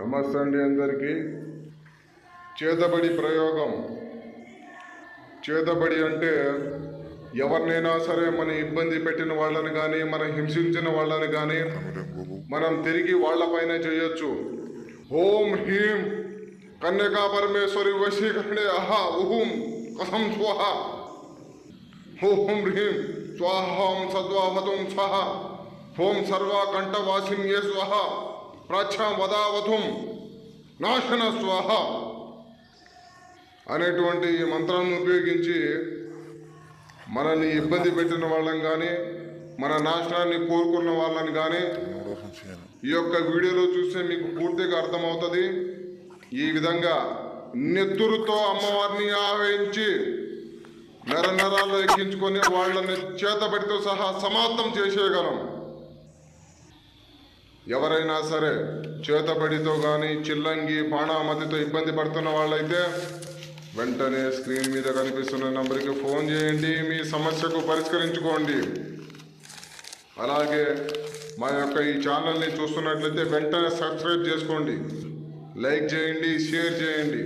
నమస్తే అండి అందరికీ చేతబడి ప్రయోగం చేతబడి అంటే ఎవరినైనా సరే మన ఇబ్బంది పెట్టిన వాళ్ళని కానీ మనం హింసించిన వాళ్ళని కానీ మనం తిరిగి వాళ్ళపైన చేయొచ్చు ఓం హ్రీం కన్యకా పరమేశ్వరి వశీకరణే అహా ఉహుం కసం స్వహ ఓం హ్రీం స్వాహం సద్వాహతుం స్వహ ఓం సర్వా కంఠవాసిన్యే స్వహ ప్రాచ్యాం వదావతుం నాశన స్వాహ అనేటువంటి మంత్రాన్ని ఉపయోగించి మనల్ని ఇబ్బంది పెట్టిన వాళ్ళని కానీ మన నాశనాన్ని కోరుకున్న వాళ్ళని కానీ ఈ యొక్క వీడియోలో చూస్తే మీకు పూర్తిగా అర్థమవుతుంది. ఈ విధంగా నెత్తురుతో అమ్మవారిని ఆవహించి నెర నెరాల్లో ఎక్కించుకొని వాళ్ళని చేతబడితో సహా సమాప్తం చేసేయగలం. ఎవరైనా సరే చేతబడితో కానీ చిల్లంగి బాణామతితో ఇబ్బంది పడుతున్న వాళ్ళైతే వెంటనే స్క్రీన్ మీద కనిపిస్తున్న నంబర్కి ఫోన్ చేయండి మీ సమస్యకు పరిష్కరించుకోండి. అలాగే మా యొక్క ఈ ఛానల్ని చూస్తున్నట్లయితే వెంటనే సబ్స్క్రైబ్ చేసుకోండి. లైక్ చేయండి షేర్ చేయండి.